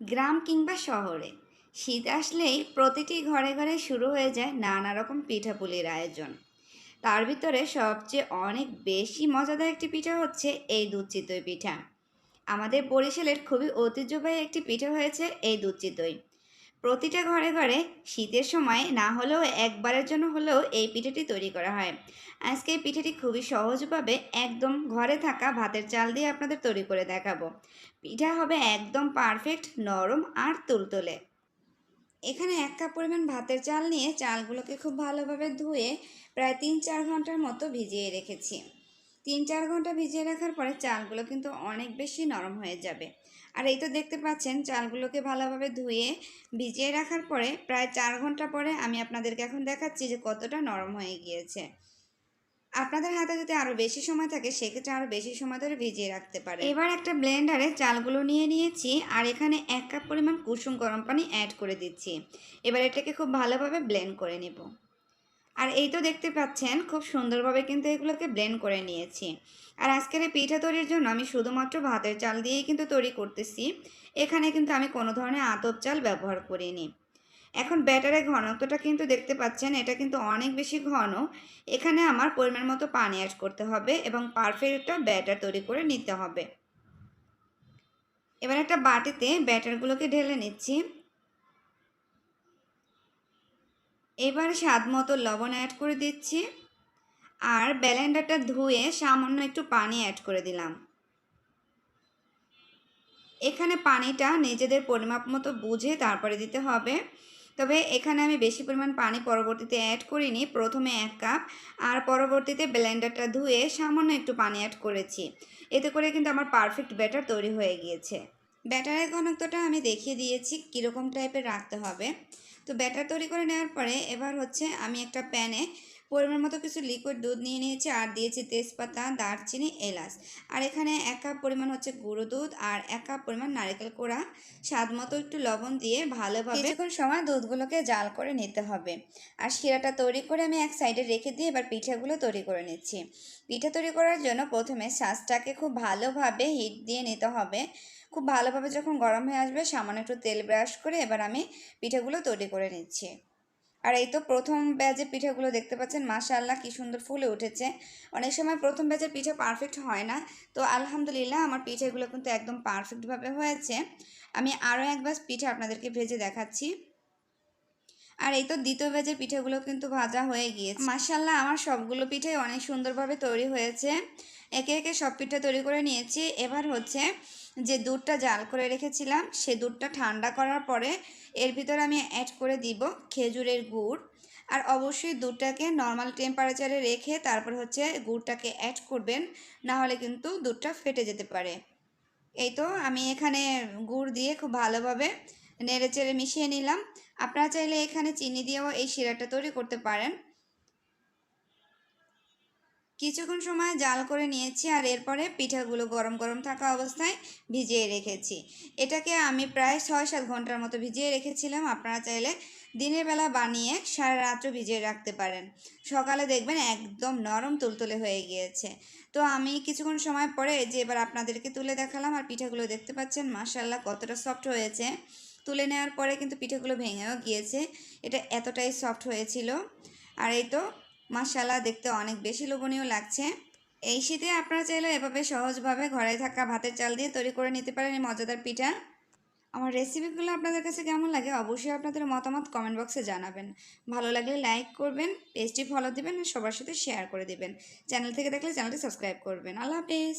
গ্রাম কিংবা শহরে। শীত আসলেই প্রতিটি ঘরে ঘরে শুরু হয়ে যায় নানা রকম পিঠাপুলির আয়োজন। তার ভিতরে সবচেয়ে অনেক বেশি মজাদার একটি পিঠা হচ্ছে এই দুধ পিঠা। আমাদের বরিশালের খুবই ঐতিহ্যবাহী একটি পিঠা হয়েছে এই দুধ প্রতিটা ঘরে ঘরে শীতের সময় না হলেও একবারের জন্য হলেও এই পিঠেটি তৈরি করা হয়। আজকে এই পিঠাটি খুবই সহজভাবে একদম ঘরে থাকা ভাতের চাল দিয়ে আপনাদের তৈরি করে দেখাবো। পিঠা হবে একদম পারফেক্ট নরম আর তুলতুলে। এখানে এক কাপ পরিমাণ ভাতের চাল নিয়ে চালগুলোকে খুব ভালোভাবে ধুয়ে প্রায় তিন চার ঘণ্টার মতো ভিজিয়ে রেখেছি। তিন চার ঘণ্টা ভিজিয়ে রাখার পরে চালগুলো কিন্তু অনেক বেশি নরম হয়ে যাবে। আর এই তো দেখতে পাচ্ছেন, চালগুলোকে ভালোভাবে ধুয়ে ভিজিয়ে রাখার পরে প্রায় চার ঘণ্টা পরে আমি আপনাদেরকে এখন দেখাচ্ছি যে কতটা নরম হয়ে গিয়েছে। আপনাদের হাতে যদি আরও বেশি সময় থাকে, সেক্ষেত্রে আরও বেশি সময় ধরে ভিজিয়ে রাখতে পারে এবার একটা ব্লেন্ডারে চালগুলো নিয়ে নিয়েছি, আর এখানে এক কাপ পরিমাণ কুসুম গরম পানি অ্যাড করে দিচ্ছি। এবার এটাকে খুব ভালোভাবে ব্লেন্ড করে নেব। আর এই তো দেখতে পাচ্ছেন, খুব সুন্দরভাবে কিন্তু এগুলোকে ব্লেন্ড করে নিয়েছি। আর আজকের এই পিঠা তৈরির জন্য আমি শুধুমাত্র ভাতের চাল দিয়েই কিন্তু তৈরি করতেছি। এখানে কিন্তু আমি কোনো ধরনের আতপ চাল ব্যবহার করিনি। এখন ব্যাটারের ঘনত্বটা কিন্তু দেখতে পাচ্ছেন, এটা কিন্তু অনেক বেশি ঘন। এখানে আমার পরিমাণ মতো পানি অ্যাড করতে হবে এবং পারফেক্ট একটা ব্যাটার তৈরি করে নিতে হবে। এবার একটা বাটিতে ব্যাটারগুলোকে ঢেলে নিচ্ছি। এবার স্বাদ মতো লবণ অ্যাড করে দিচ্ছি। আর ব্যালেন্ডারটা ধুয়ে সামান্য একটু পানি অ্যাড করে দিলাম। এখানে পানিটা নিজেদের পরিমাপ মতো বুঝে তারপরে দিতে হবে। তবে এখানে আমি বেশি পরিমাণ পানি পরবর্তীতে অ্যাড করিনি। প্রথমে এক কাপ আর পরবর্তীতে ব্লেন্ডারটা ধুয়ে সামান্য একটু পানি অ্যাড করেছি। এতে করে কিন্তু আমার পারফেক্ট ব্যাটার তৈরি হয়ে গিয়েছে। ব্যাটারের ঘনত্বটা আমি দেখিয়ে দিয়েছি, কীরকম টাইপের রাখতে হবে। তো ব্যাটার তৈরি করে নেওয়ার পরে এবার হচ্ছে আমি একটা প্যানে পরিমাণ মতো কিছু লিকুইড দুধ নিয়ে নিয়েছি আর দিয়েছি তেজপাতা, দারচিনি, এলাচ। আর এখানে এক কাপ পরিমাণ হচ্ছে গুঁড়ো দুধ আর এক কাপ পরিমাণ নারিকেল কোড়া। স্বাদ মতো একটু লবণ দিয়ে ভালোভাবে কিছুক্ষণ সময় দুধগুলোকে জাল করে নিতে হবে। আর শিরাটা তৈরি করে আমি এক সাইডে রেখে দিয়ে এবার পিঠাগুলো তৈরি করে নিচ্ছি। পিঠা তৈরি করার জন্য প্রথমে শাঁসটাকে খুব ভালোভাবে হিট দিয়ে নিতে হবে। খুব ভালোভাবে যখন গরম হয়ে আসবে, সামান্য একটু তেল ব্রাশ করে এবার আমি পিঠাগুলো তৈরি করে নিচ্ছি। আর এই তো প্রথম ব্যাচের পিঠাগুলো দেখতে পাচ্ছেন, মাশাআল্লাহ কি সুন্দর ফুলে উঠেছে। অনেক সময় প্রথম ব্যাজের পিঠা পারফেক্ট হয় না। তো আলহামদুলিল্লাহ আমার পিঠাগুলো কিন্তু একদম পারফেক্টভাবে হয়েছে। আমি আরও এক ব্যাচ পিঠা আপনাদেরকে ভেজে দেখাচ্ছি। আর এই তো দ্বিতীয় ব্যাচের পিঠেগুলো কিন্তু ভাজা হয়ে গিয়েছে। মাশাল্লাহ আমার সবগুলো পিঠে অনেক সুন্দরভাবে তৈরি হয়েছে। একে একে সব পিঠা তৈরি করে নিয়েছি। এবার হচ্ছে যে দুধটা জাল করে রেখেছিলাম, সে দুধটা ঠান্ডা করার পরে এর ভিতরে আমি অ্যাড করে দিব খেজুরের গুড়। আর অবশ্যই দুধটাকে নর্মাল টেম্পারেচারে রেখে তারপর হচ্ছে গুড়টাকে অ্যাড করবেন না হলে কিন্তু দুধটা ফেটে যেতে পারে। এই তো আমি এখানে গুড় দিয়ে খুব ভালোভাবে নেড়ে চেড়ে মিশিয়ে নিলাম। আপনারা চাইলে এখানে চিনি দিয়েও এই শিরাটা তৈরি করতে পারেন। কিছুক্ষণ সময় জাল করে নিয়েছি আর এরপরে পিঠাগুলো গরম গরম থাকা অবস্থায় ভিজিয়ে রেখেছি। এটাকে আমি প্রায় ছয় সাত ঘণ্টার মতো ভিজিয়ে রেখেছিলাম। আপনারা চাইলে দিনের বেলা বানিয়ে সারা রাত্র ভিজিয়ে রাখতে পারেন। সকালে দেখবেন একদম নরম তুলতুলে হয়ে গিয়েছে। তো আমি কিছুক্ষণ সময় পরে যে এবার আপনাদেরকে তুলে দেখালাম আর পিঠাগুলো দেখতে পাচ্ছেন মাসাল্লাহ কতটা সফট হয়েছে। তুলে নেওয়ার পরে কিন্তু পিঠাগুলো ভেঙেও গিয়েছে। এটা এতটাই সফট হয়েছিল। আর এই তো মাসাল্লাহ দেখতে অনেক বেশি লোভনীয় লাগছে। এই শীতে আপনারা চাইলে এভাবে সহজভাবে ঘরে থাকা ভাতের চাল দিয়ে তৈরি করে নিতে পারেন এই মজাদার পিঠা। আমার রেসিপিগুলো আপনাদের কাছে কেমন লাগে অবশ্যই আপনাদের মতামত কমেন্ট বক্সে জানাবেন। ভালো লাগলে লাইক করবেন পেজটি ফলো দিবেন সবার সাথে শেয়ার করে দিবেন। চ্যানেল থেকে দেখলে চ্যানেলটি সাবস্ক্রাইব করবেন। আল্লাহ হাফেজ।